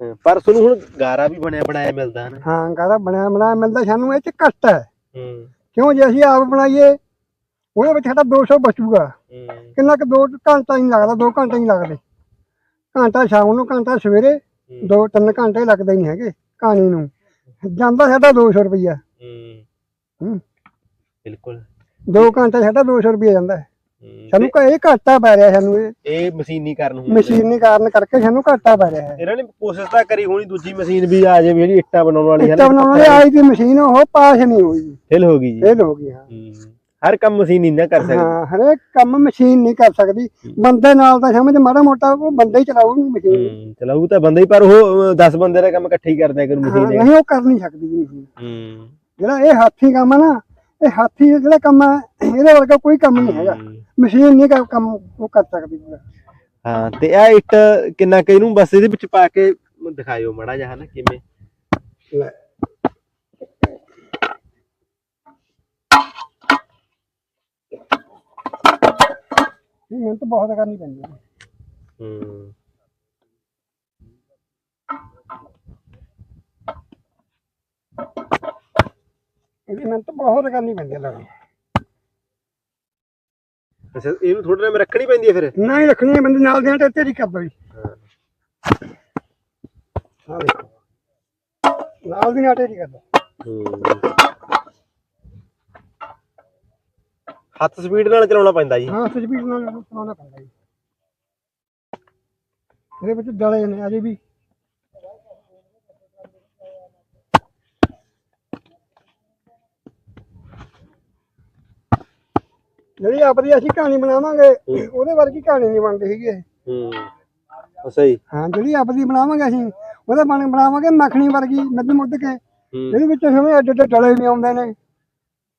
ਹਾਂ, ਪਰ ਤੁਹਾਨੂੰ ਹੁਣ ਗਾਰਾ ਵੀ ਬਣਿਆ ਬਣਾਇਆ ਮਿਲਦਾ ਹੈ ਨਾ ਹਾਂ ਕਹਿੰਦਾ ਬਣਿਆ ਬਣਾਇਆ ਮਿਲਦਾ ਸਾਨੂੰ ਇਹ ਚ ਘੱਟ ਹੈ। ਹੂੰ। ਕਿਉਂ ਜੇ ਅਸੀਂ ਆਪ ਬਣਾਈਏ ਉਹਦੇ ਵਿੱਚ ਸਾਡਾ 200 ਬਚੂਗਾ। ਹੂੰ। ਕਿੰਨਾ ਕੁ ਦੋ ਘੰਟਾ ਹੀ ਨਹੀਂ ਲੱਗਦਾ ਦੋ ਘੰਟੇ ਹੀ ਨਹੀਂ ਲੱਗਦੇ। ਘੰਟਾ ਸ਼ਾਮ ਨੂੰ ਘੰਟਾ ਸਵੇਰੇ ਦੋ ਤਿੰਨ ਘੰਟੇ ਲੱਗਦੇ ਨਹੀਂ ਹੈਗੇ ਕਹਾਣੀ ਨੂੰ। ਜਾਂਦਾ ਸਾਡਾ 200 ਰੁਪਈਆ। ਹੂੰ। ਹੂੰ। ਬਿਲਕੁਲ। ਦੋ ਘੰਟੇ ਸਾਡਾ 200 ਰੁਪਈਆ ਜਾਂਦਾ। ਹੈ। ਸਾਨੂੰ ਕਾ ਇਹ ਘਾਟਾ ਪੈ ਰਿਹਾ ਸਾਨੂੰ ਇਹ। ਇਹ ਮਸ਼ੀਨੀਕਰਨ ਹੁੰਦਾ ਮਸ਼ੀਨੀ ਕਾਰਨ ਕਰਕੇ ਸਾਨੂੰ ਘਾਟਾ ਪੈ ਰਿਹਾ ਹੈ। ਇਹਨਾਂ ਨੇ ਕੋਸ਼ਿਸ਼ ਤਾਂ ਕਰੀ ਹੋਣੀ ਦੂਜੀ ਮਸ਼ੀਨ ਵੀ ਆ ਜਾਵੇ ਜਿਹੜੀ ਇੱਟਾਂ ਬਣਾਉਣ ਵਾਲੀ ਹੈ ਇੱਟਾਂ ਬਣਾਉਣ ਵਾਲੀ ਆਈ ਦੀ ਮਸ਼ੀਨ ਉਹ ਪਾਸ ਨਹੀਂ ਹੋਈ। ਫੇਲ ਹੋ ਗਈ ਜੀ। ਫੇਲ ਹੋ ਗਈ ਹਾਂ। ਹੂੰ। ਹਰ ਕੰਮ ਮਸ਼ੀਨ ਨਹੀਂ ਨਾ ਕਰ ਸਕਦੀ। ਹਾਂ ਹਰੇਕ ਕੰਮ ਮਸ਼ੀਨ ਨਹੀਂ ਕਰ ਸਕਦੀ। ਬੰਦੇ ਨਾਲ ਤਾਂ ਸਮਝ ਮਾੜਾ ਮੋਟਾ ਉਹ ਬੰਦਾ ਹੀ ਚਲਾਊ ਮਸ਼ੀਨ। ਹੂੰ ਚਲਾਊ ਤਾਂ ਬੰਦਾ ਹੀ ਪਰ ਉਹ 10 ਬੰਦੇ ਦਾ ਕੰਮ ਇਕੱਠੇ ਹੀ ਕਰਦਾ ਕਰੂ ਹਾਂ, ਮਸ਼ੀਨ ਨਹੀਂ ਉਹ ਕਰ ਨਹੀਂ ਸਕਦੀ ਜੀ ਮਸ਼ੀਨ। ਹੂੰ। ਜਿਹੜਾ ਇਹ ਹਾਥੀ ਕੰਮ ਹੈ ਨਾ ਇਹ ਹਾਥੀ ਜਿਹੜਾ ਕੰਮ ਹੈ ਇਹਦੇ ਵਰਗਾ ਕੋਈ ਕੰਮ ਨਹੀਂ ਹੈਗਾ। ਮਸ਼ੀਨ ਨਹੀਂ ਕਰ- ਕੰਮ ਉਹ ਕਰ ਸਕਦੀ ਪੂਰਾ ਹਾਂ ਤੇ ਇਹ ਇੱਟ ਕਿੰਨਾ ਕਿ ਇਹਨੂੰ ਬਸ ਇਹਦੇ ਵਿੱਚ ਪਾ ਕੇ ਦਿਖਾਇਓ ਮੜਾ ਜਿਹਾ ਹਨਾ ਕਿਵੇਂ? ਲੈ। ਇਹ ਮਿਹਨਤ ਬਹੁਤ ਕਰਨੀ ਪੈਂਦੀ ਹੈ। ਹੂੰ। ਇਹਦੀ ਮਿਹਨਤ ਬਹੁਤ ਕਰਨੀ ਪੈਂਦੀ ਹੈ ਲਗਾ ਅੱਛਾ ਇਹਨੂੰ ਥੋੜਾ ਜਿਹਾ ਰੱਖਣੀ ਪੈਂਦੀ ਹੈ ਫਿਰ? ਨਾ ਹੀ ਰੱਖਣੀ ਹੈ ਬੰਦੇ ਨਾਲ ਦੀਆਂ ਤੇ ਤੇਰੀ ਕਰਦਾ ਵੀ ਹਾਂ। ਨਾਲ ਦੀ ਨਾਲ ਤੇਰੀ ਕਰਦਾ ਹੂੰ। ਹੱਥ ਸਪੀਡ ਨਾਲ ਚਲਾਉਣਾ ਪੈਂਦਾ ਜੀ। ਹਾਂ ਸਪੀਡ ਨਾਲ ਚਲਾਉਣਾ ਪੈਂਦਾ ਜੀ। ਇਹਦੇ ਵਿੱਚ ਡਲੇ ਨੇ ਅਜੇ ਵੀ। ਜਿਹੜੀ ਆਪਦੀ ਅਸੀਂ ਕਹਾਣੀ ਬਣਾਵਾਂਗੇ ਉਹਦੇ ਵਰਗੀ ਕਹਾਣੀ ਨਹੀਂ ਬਣਦੀ ਹੈਗੀ ਇਹ। ਹੂੰ ਸਹੀ। ਹਾਂ ਜਿਹੜੀ ਆਪਦੀ ਬਣਾਵਾਂਗੇ ਅਸੀਂ ਉਹਦੇ ਬਣ ਬਣਾਵਾਂਗੇ ਮੱਖਣੀ ਵਰਗੀ ਮੱਧ ਮੁੱਧ ਕੇ। ਇਹਦੇ ਵਿੱਚ ਸਮੇਂ ਐਡੇ ਡਲੇ ਵੀ ਆਉਂਦੇ ਨੇ।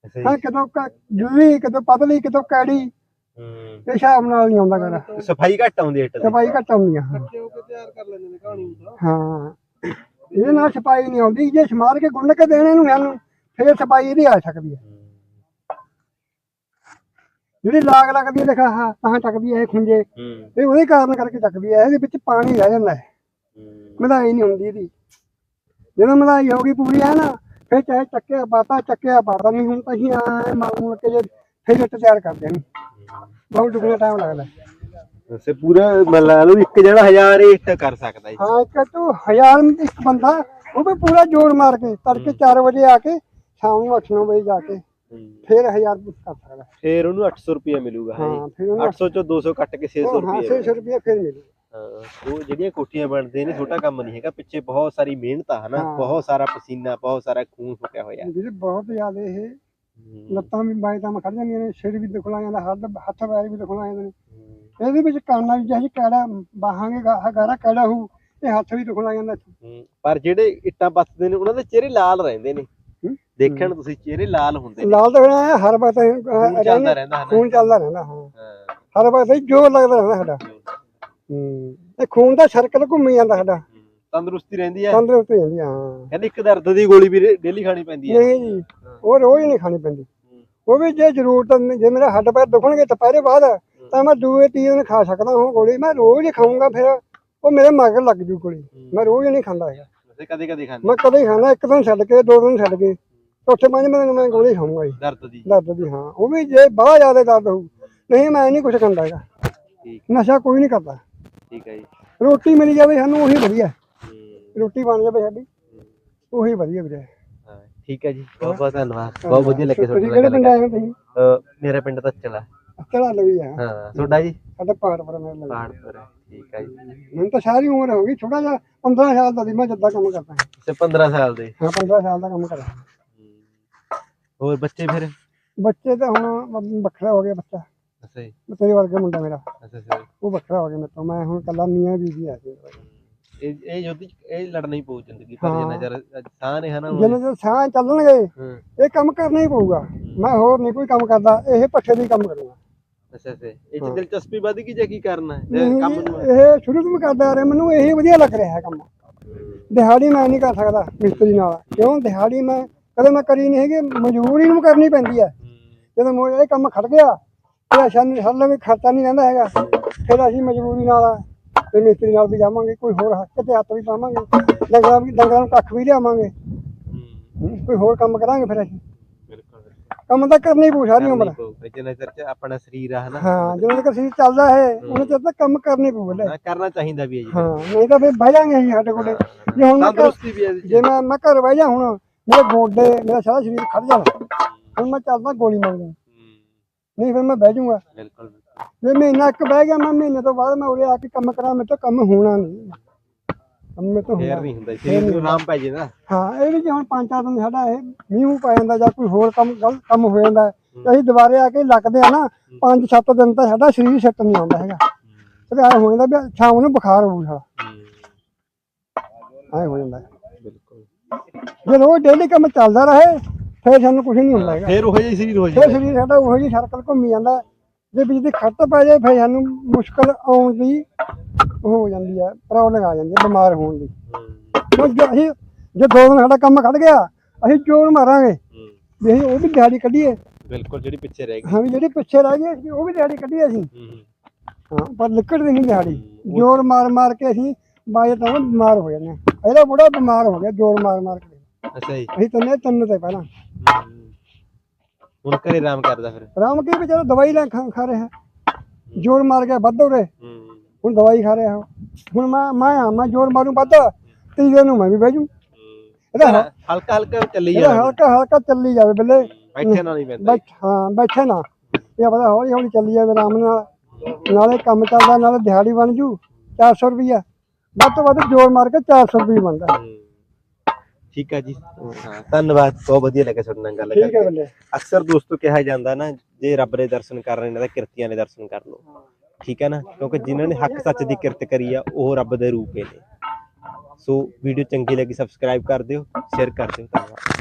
ਸਹੀ ਹਾਂ ਕਿਤੋਂ ਜੁਲੀ ਕਿਤੋਂ ਪਤਲੀ ਕਿਤੋਂ ਕੈੜੀ ਹੂੰ। ਇਹ ਹਿਸਾਬ ਨਾਲ ਨਹੀਂ ਆਉਂਦਾ ਕਰਾ ਸਫ਼ਾਈ ਘੱਟ ਆਉਂਦੀ ਹੈ ਇੱਟ ਦੀ। ਸਫ਼ਾਈ ਘੱਟ ਆਉਂਦੀ ਆ ਹਾਂ। ਤਿਆਰ ਕਰ ਲੈਂਦੇ ਨੇ ਕਹਾਣੀ ਹਾਂ। ਇਹਦੇ ਨਾਲ ਸਫ਼ਾਈ ਨਹੀਂ ਆਉਂਦੀ ਜੇ ਸਮਾਰ ਕੇ ਗੁੰਨ ਕੇ ਦੇਣੇ ਨੂੰ ਸਾਨੂੰ ਫਿਰ ਸਫ਼ਾਈ ਇਹਦੀ ਆ ਸਕਦੀ ਹੈ। ਜਿਹੜੀ ਲਾਗ ਲੱਗਦੀ ਹੈ ਦੇਖਾ ਹਾਂ ਤਾਂ ਚੱਕਦੀ ਹੈ ਇਹ ਖੁੰਝੇ। ਹੂੰ। ਇਹ ਉਹਦੇ ਕਾਰਨ ਕਰਕੇ ਚੱਕਦੀ ਹੈ ਇਹਦੇ ਵਿੱਚ ਪਾਣੀ ਰਹਿ ਜਾਂਦਾ ਹੈ। ਮਧਾਈ ਨਹੀਂ ਹੁੰਦੀ ਇਹਦੀ। ਜਦੋਂ ਮਧਾਈ ਹੋ ਗਈ ਪੂਰੀ ਹੈ ਨਾ ਫਿਰ ਚਾਹੇ ਚੱਕਿਆ ਪਾਤਾ ਚੱਕਿਆ ਪਾਤਾ ਨਹੀਂ ਹੁਣ ਤਾਂ ਅਸੀਂ ਆ ਮਾਲ ਮੂਲ ਕੇ ਜੇ ਫਿਰ ਇੱਟ ਤਿਆਰ ਕਰਦੇ ਨੇ ਬਹੁਤ ਦੁਗਣਾ ਟਾਈਮ ਲੱਗਦਾ। ਵੈਸੇ ਪੂਰਾ ਮਤਲਬ ਲਓ ਇੱਕ ਜਿਹੜਾ ਹਜ਼ਾਰ ਇੱਟ ਕਰ ਸਕਦਾ ਜੀ। ਹਾਂ ਇੱਕ ਤੋਂ ਹਜ਼ਾਰ ਇੱਕ ਬੰਦਾ ਉਹ ਵੀ ਪੂਰਾ ਜੋਰ ਮਾਰ ਕੇ ਤੜਕੇ 4 ਵਜੇ ਆ ਕੇ ਸ਼ਾਮ ਨੂੰ 8-9 ਵਜੇ ਜਾ ਕੇ ਫਿਰ ਹਜ਼ਾਰ ਕੁਛ ਕਰ ਸਕਦਾ। ਫਿਰ ਉਹਨੂੰ 800 ਰੁਪਏ ਮਿਲੂਗਾ ਹਾਂ ਹਾਂ ਉਹਨੂੰ 800 ਚੋਂ 200 ਕੱਟ ਕੇ 600 ਹਾਂ ਰੁਪਏ 600 ਰੁਪਏ ਫਿਰ ਮਿਲੂ ਹਾਂ ਉਹ ਜਿਹੜੀਆਂ ਕੋਠੀਆਂ ਬਣਦੇ ਨੇ ਛੋਟਾ ਕੰਮ ਨਹੀਂ ਹੈਗਾ ਪਿੱਛੇ ਬਹੁਤ ਸਾਰੀ ਮਿਹਨਤ ਆ ਹਨਾ? ਹਾਂ। ਬਹੁਤ ਸਾਰਾ ਪਸੀਨਾ ਬਹੁਤ ਸਾਰਾ ਖੂਨ ਫੁੱਕਿਆ ਹੋਇਆ। ਵੀਰੇ ਬਹੁਤ ਜ਼ਿਆਦਾ ਇਹ। ਲੱਤਾਂ ਵੀ ਬਾਈ ਤਾਂ ਖੜ ਜਾਂਦੀਆਂ ਨੇ ਸਿਰ ਵੀ ਦੁਖਣਾ ਜਾਂਦਾ ਹੱਥ ਹੱਥ ਪੈਰ ਵੀ ਦੁਖਣਾ ਜਾਂਦੇ ਨੇ। ਇਹਦੇ ਵਿੱਚ ਕਾਨਾ ਵੀ ਜਿਹੀ ਕੈੜਾ ਬਾਹਾਂਗੇ ਗਾਰਾ ਕੈੜਾ ਹੂ ਇਹ ਹੱਥ ਵੀ ਦੁਖਣਾ ਜਾਂਦਾ। ਪਰ ਜਿਹੜੇ ਇੱਟਾਂ ਪੱਥਦੇ ਨੇ ਉਹਨਾਂ ਦੇ ਚਿਹਰੇ ਲਾਲ ਰਹਿੰਦੇ ਨੇ। ਦੇਖਣ ਤੁਸੀਂ ਚਿਹਰੇ ਲਾਲ ਹੁੰਦੇ ਨੇ। ਲਾਲ ਹੋਣਾ ਹਰ ਵਕਤ ਖੂਨ ਚੱਲਦਾ ਰਹਿੰਦਾ ਹਨਾ? ਖੂਨ ਚੱਲਦਾ ਰਹਿੰਦਾ ਹਾਂ। ਹਾਂ। ਹਰ ਵਕਤ ਹੀ ਜੋਰ ਲੱਗਦਾ ਰਹਿੰਦਾ ਸਾਡਾ। ਹੂੰ। ਇਹ ਖੂਨ ਦਾ ਸਰਕਲ ਘੁੰਮੀ ਜਾਂਦਾ ਸਾਡਾ। ਤੰਦਰੁਸਤੀ ਰਹਿੰਦੀ ਹੈ। ਤੰਦਰੁਸਤ ਹੋ ਜਾਂਦੀ ਆ, ਹਾਂ। ਕਹਿੰਦੇ ਇੱਕ ਦਰਦ ਦੀ ਗੋਲੀ ਵੀ ਡੇਲੀ ਖਾਣੀ ਪੈਂਦੀ ਹੈ। ਨਹੀਂ ਜੀ ਉਹ ਰੋਜ਼ ਨਹੀਂ ਖਾਣੀ ਪੈਂਦੀ। ਉਹ ਵੀ ਜੇ ਜ਼ਰੂਰਤ ਨਹੀਂ- ਜੇ ਮੇਰੇ ਹੱਡ ਪੈਰ ਦੁਖਣਗੇ ਦੁਪਹਿਰੇ ਬਾਅਦ ਤਾਂ ਮੈਂ ਦੂਏ ਤੀਏ ਦਿਨ ਖਾ ਸਕਦਾ ਹਾਂ ਗੋਲੀ। ਮੈਂ ਰੋਜ਼ ਹੀ ਖਾਊਂਗਾ ਫਿਰ ਉਹ ਮੇਰੇ ਮਗਰ ਲੱਗ ਜੂ ਗੋਲੀ। ਮੈਂ ਰੋਜ਼ ਨਹੀਂ ਖਾਂਦਾ ਹੈਗਾ। ਵੈਸੇ ਕਦੇ ਕਦੇ ਖਾਂਦੇ ਮੈਂ ਕਦੇ ਖਾਣਾ ਇੱਕ ਦਿਨ ਛੱਡ ਕੇ ਦੋ ਦਿਨ ਛੱਡ ਕੇ ਚੌਥੇ ਪੰਜਵੇਂ ਦਿਨ ਮੈਂ ਗੋਲੀ ਖਾਊਂਗਾ ਜੀ। ਦਰਦ ਦੀ। ਦਰਦ ਦੀ ਹਾਂ। ਉਹ ਵੀ ਜੇ ਬਹੁਤ ਜ਼ਿਆਦਾ ਦਰਦ ਹੋਊ ਨਹੀਂ ਮੈਂ ਨਹੀਂ ਕੁਝ ਖਾਂਦਾ ਹੈਗਾ। ਠੀਕ। ਨਸ਼ਾ ਕੋਈ ਨਹੀਂ ਕਰਦਾ। ਠੀਕ ਹੈ ਜੀ। ਰੋਟੀ ਮਿਲ ਜਾਵੇ ਸਾਨੂੰ ਉਹੀ ਵਧੀਆ। ਰੋਟੀ ਬਣ ਜਾਵੇ ਸਾਡੀ ਉਹੀ ਵਧੀਆ ਵੀਰੇ। ਹਾਂ ਠੀਕ ਹੈ ਜੀ। ਬਹੁਤ ਬਹੁਤ ਧੰਨਵਾਦ। ਬਹੁਤ ਵਧੀਆ ਲੱਗੇ ਤੁਹਾਡੇ ਕਿਹੜੇ ਪਿੰਡ ਆਏ ਹੋ ਤੁਸੀਂ? ਮੇਰਾ ਪਿੰਡ ਤਾਂ ਚਲਾ ਚੜਾ ਲਵੀ ਆ। ਹਾਂ ਤੁਹਾਡਾ ਜੀ? ਸਾਡਾ ਪਹਾੜ ਪਰ ਮੇਰੇ ਲੱਗਾ ਪਹਾੜਪੁਰ ਠੀਕ ਹੈ ਜੀ। ਮੈਨੂੰ ਤਾਂ ਸਾਰੀ ਉਮਰ ਹੋ ਗਈ ਥੋੜਾ ਜਿਹਾ 15 ਸਾਲ ਦਾ ਸੀ ਮੈਂ ਜੱਦਾ ਕੰਮ ਕਰਦਾ। ਤੇ 15 ਸਾਲ ਦੇ। ਹਾਂ 15 ਸਾਲ ਦਾ ਕੰਮ ਕਰਦਾ। ਹੋਰ ਬੱਚੇ ਫਿਰ? ਬੱਚੇ ਤਾਂ ਹੁਣ ਵੱਖਰਾ ਹੋ ਗਿਆ ਬੱਚਾ। ਅੱਛਾ ਜੀ। ਤੇਰੇ ਵਰਗਾ ਮੁੰਡਾ ਮੇਰਾ। ਅੱਛਾ ਅੱਛਾ। ਉਹ ਵੱਖਰਾ ਹੋ ਗਿਆ ਮੇਰੇ ਤੋਂ। ਮੈਂ ਹੁਣ ਕੱਲਾ ਮੀਆਂ ਬੀਬੀ ਆ ਸੀ ਇਹ ਇਹ ਯੁੱਧ 'ਚ ਇਹ ਲੜਨਾ ਹੀ ਪਊ ਜ਼ਿੰਦਗੀ ਪਰ ਹਾਂ। ਜਿੰਨਾ ਚਿਰ ਸਾਹ ਨੇ ਹਨਾ ਜਿੰਨੇ ਚਿਰ ਸਾਹ ਚੱਲਣਗੇ ਇਹ ਕੰਮ ਕਰਨਾ ਹੀ ਪਊਗਾ। ਮੈਂ ਹੋਰ ਨਹੀਂ ਕੋਈ ਕੰਮ ਕਰਦਾ ਇਹ ਪੱਠੇ ਦੀ ਕੰਮ ਕਰੂੰਗਾ ਅੱਛਾ ਅੱਛਾ। ਇਹ 'ਚ ਦਿਲਚਸਪੀ ਵੱਧ ਗਈ ਜਾਂ ਕੀ ਕਰਨਾ ਜੇ ਕੰਮ ਨੂੰ ਇਹ ਸ਼ੁਰੂ ਤੋਂ ਕਰਦਾ ਆ ਰਿਹਾ ਮੈਨੂੰ ਇਹੀ ਵਧੀਆ ਲੱਗ ਰਿਹਾ ਹੈ ਕੰਮ। ਦਿਹਾੜੀ ਮੈਂ ਨਹੀਂ ਕਰ ਸਕਦਾ ਮਿਸਤਰੀ ਨਾਲ। ਕਿਉਂ? ਦਿਹਾੜੀ ਮੈਂ ਕਦੇ ਮੈਂ ਕਰੀ ਨਹੀਂ ਹੈਗੀ ਮਜ਼ਦੂਰੀ ਨੂੰ ਕਰਨੀ ਪੈਂਦੀ ਹੈ। ਜਦੋਂ ਮੋ ਇਹ ਕੰਮ ਖੜ ਗਿਆ ਤੇ ਅਸਾਂ ਸਾਡੇ ਵੀ ਖਰਚਾ ਨਹੀਂ ਰਹਿੰਦਾ ਹੈਗਾ। ਫਿਰ ਅਸੀਂ ਮਜਬੂਰੀ ਨਾਲ ਤੇ ਮਿਸਤਰੀ ਨਾਲ ਵੀ ਜਾਵਾਂਗੇ ਕੋਈ ਹੋਰ ਹੱਥ ਤੇ ਹੱਥ ਵੀ ਪਾਵਾਂਗੇ। ਡੰਗਰਾਂ ਵੀ ਡੰਗਰਾਂ ਨੂੰ ਕੱਖ ਵੀ ਲਿਆਵਾਂਗੇ। ਕੋਈ ਹੋਰ ਕੰਮ ਕਰਾਂਗੇ ਫਿਰ ਅਸੀਂ? ਕੰਮ ਤਾਂ ਕਰਨਾ ਹੀ ਪਊ ਸਾਰੀ ਉਮਰ। ਜਿੰਨਾ ਚਿਰ ਚ ਆਪਣਾ ਸਰੀਰ ਆ ਹਨਾ। ਹਾਂ ਜਦੋਂ ਤੱਕ ਸਰੀਰ ਚੱਲਦਾ ਹੈ ਉਹਨਾਂ ਚਿਰ ਤੱਕ ਕੰਮ ਕਰਨਾ ਹੀ ਪਊ ਲੈ ਕਰਨਾ ਚਾਹੀਦਾ ਵੀ ਹੈ ਜੀ। ਹਾਂ ਨਹੀਂ ਤਾਂ ਫਿਰ ਬਹਿ ਜਾਾਂਗੇ ਅਸੀਂ ਸਾਡੇ ਕੋਲੇ। ਜੇ ਹੁਣ ਤੰਦਰੁਸਤੀ ਵੀ ਹੈ। ਜੇ। ਮੈਂ ਮੈਂ ਘਰ ਬਹਿ ਜਾ ਹੁਣ ਮੇਰੇ ਗੋਡੇ ਮੇਰਾ ਸਾਰਾ ਸਰੀਰ ਖੜ ਜਾਣਾ। ਹੁਣ ਮੈਂ ਚੱਲਦਾ ਗੋਲੀ ਮੰਗਦਾ। ਨਹੀਂ ਫਿਰ ਮੈਂ ਬਹਿ ਜਾਊਂਗਾ। ਬਿਲਕੁਲ ਜੇ ਮਹੀਨਾ ਇੱਕ ਬਹਿ ਗਿਆ ਮੈਂ ਮਹੀਨੇ ਤੋਂ ਬਾਅਦ ਮੈਂ ਉਰੇ ਆ ਕੇ ਕੰਮ ਕਰਾਂ ਮੇਰੇ ਤੋਂ ਕੰਮ ਹੋਣਾ ਨਹੀਂ। ਕੰਮ ਤੋਂ ਫੇਰ ਨਹੀਂ ਹੁੰਦਾ ਸਰੀਰ ਨੂੰ ਆਰਾਮ ਪੈ ਜਾਂਦਾ ਹਾਂ ਇਹ ਵੀ ਜੇ ਹੁਣ ਪੰਜ ਚਾਰ ਦਿਨ ਸਾਡਾ ਇਹ ਮੀਂਹ ਪੈ ਜਾਂਦਾ ਜਾਂ ਕੋਈ ਹੋਰ ਕੰਮ ਗਲਤ ਕੰਮ ਹੋ ਜਾਂਦਾ ਹੈ, ਤੇ ਅਸੀਂ ਦੁਬਾਰੇ ਆ ਕੇ ਲੱਗਦੇ ਆ ਨਾ ਪੰਜ ਸੱਤ ਦਿਨ ਤਾਂ ਸਾਡਾ ਸਰੀਰ ਸੈੱਟ ਨਹੀਂ ਆਉਂਦਾ ਹੈਗਾ। ਤੇ ਐ ਹੋ ਜਾਂਦਾ ਵੀ ਸ਼ਾਮ ਨੂੰ ਬੁਖਾਰ ਹੋਊ ਸਾਡਾ ਐ ਹੋ ਜਾਂਦਾ। ਹੈ। ਬਿਲਕੁਲ। ਜੇ ਰੋਜ਼ ਡੇਲੀ ਕੰਮ ਚੱਲਦਾ ਰਹੇ ਫਿਰ ਸਾਨੂੰ ਕੁਝ ਨਹੀਂ ਹੁੰਦਾ ਹੈਗਾ। ਫੇਰ ਉਹ ਜਿਹੀ ਸਰੀਰ ਹੋ ਫਿਰ ਜਾਂਦਾ ਸਰੀਰ ਸਾਡਾ ਉਹੋ ਜਿਹੀ ਸਰਕਲ ਘੁੰਮੀ ਜਾਂਦਾ ਹੈ। ਜੇ ਦੀ ਖੱਟ ਪੈ ਜਾਏ ਫਿਰ ਸਾਨੂੰ ਮੁਸ਼ਕਲ ਆਉਣ ਦੀ ਉਹ ਹੋ ਜਾਂਦੀ ਹੈ ਪ੍ਰੋਬਲਮ ਆ ਜਾਂਦੀ ਹੈ ਬਿਮਾਰ ਹੋਣ ਦੀ। ਹੁਣ ਜੇ ਅਸੀਂ ਜੇ ਦੋ ਦਿਨ ਸਾਡਾ ਕੰਮ ਖੜ ਗਿਆ ਅਸੀਂ ਜ਼ੋਰ ਮਾਰਾਂਗੇ। ਵੀ ਅਸੀਂ ਉਹ ਵੀ ਦਿਹਾੜੀ ਕੱਢੀਏ। ਬਿਲਕੁਲ ਜਿਹੜੀ ਪਿੱਛੇ ਰਹਿ ਗਈ। ਹਾਂ ਵੀ ਜਿਹੜੀ ਪਿੱਛੇ ਰਹਿ ਗਈ ਅਸੀਂ ਉਹ ਵੀ ਦਿਹਾੜੀ ਕੱਢੀਏ ਅਸੀਂ। ਹੂੰ। ਹਾਂ। ਪਰ ਨਿਕਲਦੀ ਨਹੀਂ ਦਿਹਾੜੀ। ਜ਼ੋਰ ਮਾਰ ਮਾਰ ਕੇ ਅਸੀਂ ਬਾਜੇ ਤਾਂ ਬਿਮਾਰ ਹੋ ਜਾਂਦੇ ਹਾਂ। ਇਹਦਾ ਬੜਾ ਬਿਮਾਰ ਹੋ ਗਿਆ ਜ਼ੋਰ ਮਾਰ ਮਾਰ ਕੇ। ਅੱਛਾ ਜੀ। ਅਸੀਂ ਤੰਨੇ ਤਿੰਨ ਤੇ ਪਹਿਲਾਂ। ਹੁਣ ਘਰੇ ਆਰਾਮ ਕਰਦਾ ਫਿਰ। ਰਾਮ ਕੀ ਵਿਚਾਰਾ ਦਵਾਈ ਲੈ ਖਾ ਖਾ ਰਿਹਾ। ਜ਼ੋਰ ਮਾਰ ਕੇ ਵੱਧ ਉਰੇ। ਹੁਣ ਦਵਾਈ ਖਾ ਰਿਹਾ ਉਹ। ਹੁਣ ਮੈਂ ਮੈਂ ਆ ਮੈਂ ਜ਼ੋਰ ਮਾਰੂ ਵੱਧ। ਤੀਜੇ ਨੂੰ ਮੈਂ ਵੀ ਬਹਿ ਜੂ ਇਹਦਾ ਹ- ਹਲਕਾ ਹਲਕਾ ਚੱਲੀ ਇਹਦਾ ਜਾਣਾ। ਹਲਕਾ ਹਲਕਾ ਚੱਲੀ ਜਾਵੇ ਬੱਲੇ। ਬੈਠੇ ਨਾਲ ਨਹੀਂ ਪੈਂਦਾ ਬੈਠ ਹਾਂ ਬੈਠੇ ਨਾ ਇਹ ਪਤਾ ਹੌਲੀ ਹੌਲੀ ਚੱਲੀ ਜਾਵੇ ਆਰਾਮ ਨਾਲ। ਨਾਲੇ ਕੰਮ ਚੱਲਦਾ ਨਾਲੇ ਦਿਹਾੜੀ ਬਣ ਜੂ। 400 ਰੁਪਈਆ। ਵੱਧ ਤੋਂ ਵੱਧ ਜ਼ੋਰ ਮਾਰ ਕੇ 400 ਰੁਪਏ ਬਣਦਾ। ਹੂੰ। ਠੀਕ ਹੈ ਜੀ। ਹਾਂ ਧੰਨਵਾਦ ਬਹੁਤ ਵਧੀਆ ਲੱਗਾ ਤੁਹਾਡੇ ਨਾਲ ਗੱਲ ਠੀਕ ਹੈ ਕਰਕੇ। ਬੱਲੇ। ਅਕਸਰ ਦੋਸਤੋ ਕਿਹਾ ਜਾਂਦਾ ਨਾ ਜੇ ਰੱਬ ਦੇ ਦਰਸ਼ਨ ਕਰਨੇ ਨੇ ਤਾਂ ਕਿਰਤੀਆਂ ਦੇ ਦਰਸ਼ਨ ਕਰ ਲਓ। ਠੀਕ ਹੈ ਨਾ? ਕਿਉਂਕਿ ਜਿਨ੍ਹਾਂ ਨੇ ਹੱਕ ਸੱਚ ਦੀ ਕਿਰਤ ਕਰੀ ਆ ਉਹ ਰੱਬ ਦੇ ਰੂਪ ਨੇ। ਸੋ ਵੀਡੀਓ ਚੰਗੀ ਲੱਗੀ ਸਬਸਕ੍ਰਾਈਬ ਕਰ ਦਿਓ ਸ਼ੇਅਰ ਕਰ ਦਿਓ। ਧੰਨਵਾਦ।